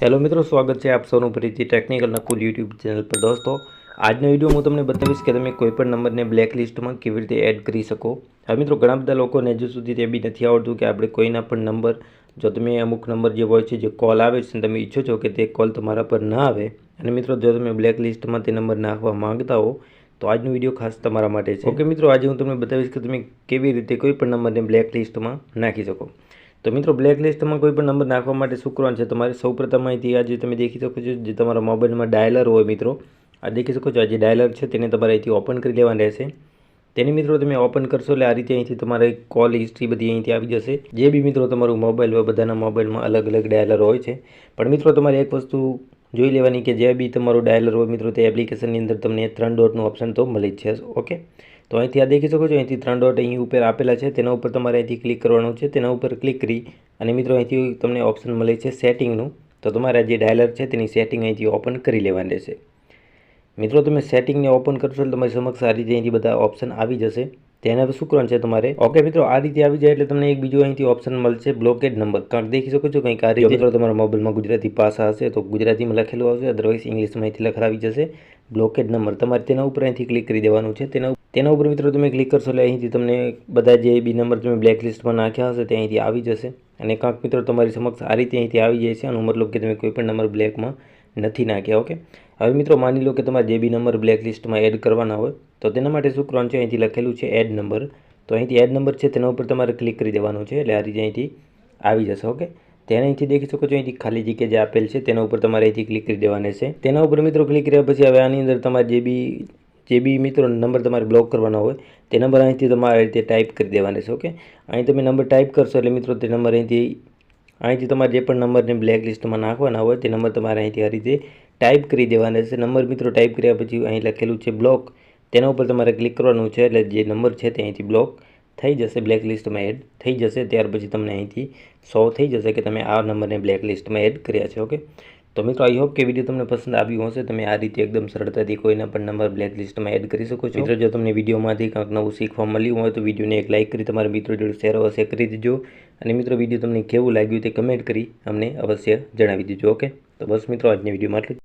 Hello મિત્રો, સ્વાગત છે આપ સૌનું ફરીથી ટેકનિકલના કુલ યુટ્યુબ ચેનલ પર. દોસ્તો, આજનો વીડિયો હું તમને બતાવીશ કે તમે કોઈપણ નંબરને બ્લેક લિસ્ટમાં કેવી રીતે એડ કરી શકો. હવે મિત્રો, ઘણા બધા લોકોને હજુ સુધી તે બી નથી આવડતું કે આપણે કોઈના પણ નંબર, જો તમે અમુક નંબર જે હોય છે, જે કોલ આવે છે, તમે ઈચ્છો છો કે તે કોલ તમારા પર ના આવે, અને મિત્રો, જો તમે બ્લેક લિસ્ટમાં તે નંબર નાખવા માંગતા હો, તો આજનો વીડિયો ખાસ તમારા માટે છે. ઓકે મિત્રો, આજે હું તમને બતાવીશ કે તમે કેવી રીતે કોઈ પણ નંબરને બ્લેક લિસ્ટમાં નાખી શકો. તો મિત્રો બ્લેક લિસ્ટમાં કોઈ પણ નંબર નાખવા માટે શું કરવાનું છે? તમારે સૌપ્રથમ અહીંથી આ તમે દેખી શકો છો, જે તમારા મોબાઈલમાં ડાયલર હોય મિત્રો, આ દેખી શકો છો, આ જે ડાયલર છે તેને તમારે અહીંથી ઓપન કરી લેવાનું રહેશે. તેને મિત્રો તમે ઓપન કરશો એટલે આ રીતે અહીંથી તમારે કોલ હિસ્ટ્રી બધી અહીંથી આવી જશે. જે બી મિત્રો તમારું મોબાઈલ હોય, બધાના મોબાઈલમાં અલગ અલગ ડાયલર હોય છે. પણ મિત્રો, તમારે એક વસ્તુ જોઈ લેવાની કે જે બી તમારું ડાયલર હોય મિત્રો, તે એપ્લિકેશનની અંદર તમને ત્રણ ડોટનું ઓપ્શન તો મળી જ છે ઓકે તો અહીંથી આ દેખી શકો છો, અહીંથી ત્રણ ડોટ અહીં ઉપર આપેલા છે, તેના ઉપર તમારે અહીંથી ક્લિક કરવાનું છે, તેના ઉપર ક્લિક કરી, અને મિત્રો અહીંથી તમને ઓપ્શન મળે છે સેટિંગનું તો તમારા જે ડાયલર છે તેની સેટિંગ અહીંથી ઓપન કરી લેવાની રહેશે મિત્રો, તમે સેટિંગને ઓપન કરશો એટલે તમારી સમક્ષ આ રીતે અહીંથી બધા ઓપ્શન આવી જશે. તેને હવે શું કરવાનું છે તમારે? ઓકે મિત્રો, આ રીતે આવી જાય એટલે તમને એક બીજો અહીંથી ઓપ્શન મળશે બ્લોકેડ નંબર કારણ દેખી શકો છો કંઈક આ રીતે? મિત્રો તમારા મોબાઈલમાં ગુજરાતી પાસા હશે, તો ગુજરાતીમાં લખેલું આવશે અદરવાઇઝ ઇંગ્લિશમાં અહીંથી લખાવી જશે. બ્લોકેડ નંબર તમારે તેના ઉપર અહીંથી ક્લિક કરી દેવાનું છે. તેના તેના ઉપર મિત્રો તમે ક્લિક કરશો એટલે અહીંથી તમને બધા જે બી નંબર તમે બ્લેક લિસ્ટમાં નાખ્યા હશે, તે અહીંથી આવી જશે. અને કાંક મિત્રો તમારી સમક્ષ આ રીતે અહીંથી આવી જાય છે. આનો મતલબ કે તમે કોઈ પણ નંબર બ્લેકમાં નથી નાખ્યા ઓકે હવે મિત્રો માની લો કે તમારે જે બી નંબર બ્લેક લિસ્ટમાં એડ કરવાના હોય, તો તેના માટે શું કરવાનું છે? અહીંથી લખેલું છે એડ નંબર તો અહીંથી એડ નંબર છે, તેના ઉપર તમારે ક્લિક કરી દેવાનું છે, એટલે આ રીતે અહીંથી આવી જશે ઓકે તેને અહીંથી દેખી શકો છો, અહીંથી ખાલી જગ્યા જે આપેલ છે, તેના ઉપર તમારે અહીંથી ક્લિક કરી દેવાની છે. તેના ઉપર મિત્રો ક્લિક કર્યા પછી હવે આની અંદર તમારે જે બી જે બી મિત્રો નંબર તમારે બ્લોક કરવાનો હોય, તે નંબર અહીંથી તમારે રીતે ટાઈપ કરી દેવાના છે ઓકે અહીં તમે નંબર ટાઈપ કરશો એટલે મિત્રો તે નંબર અહીંથી અહીંથી તમારે જે પણ નંબરને બ્લેક લિસ્ટમાં નાખવાના હોય, તે નંબર તમારે અહીંથી આ રીતે ટાઈપ કરી દેવાના છે. નંબર મિત્રો ટાઈપ કર્યા પછી અહીં લખેલું છે બ્લોક. તેના ઉપર તમારે ક્લિક કરવાનું છે એટલે જે નંબર છે તે અહીંથી બ્લોક થઈ જશે. બ્લેક લિસ્ટમાં એડ થઈ જશે. ત્યાર પછી તમને અહીંથી સો થઈ જશે કે તમે આ નંબરને બ્લેક લિસ્ટમાં એડ કર્યા છે. ઓકે તો મિત્રો આઈ હોપ કે વીડિયો તમને પસંદ આવ્યું હશે. તમે આ રીતે એકદમ સરળતાથી કોઈના પણ નંબર બ્લેક લિસ્ટમાં એડ કરી શકો છો. મિત્રો, જો તમને વિડીયોમાંથી કંઈક નવું શીખવા મળ્યું હોય તો વિડીયોને એક લાઇક કરી તમારા મિત્રો જોડે શેર અવશ્ય કરી દેજો. અને મિત્રો વીડિયો તમને કેવું લાગ્યું તે કમેન્ટ કરી અમને અવશ્ય જણાવી દેજો. ઓકે તો બસ મિત્રો, આજની વિડીયોમાં આટલું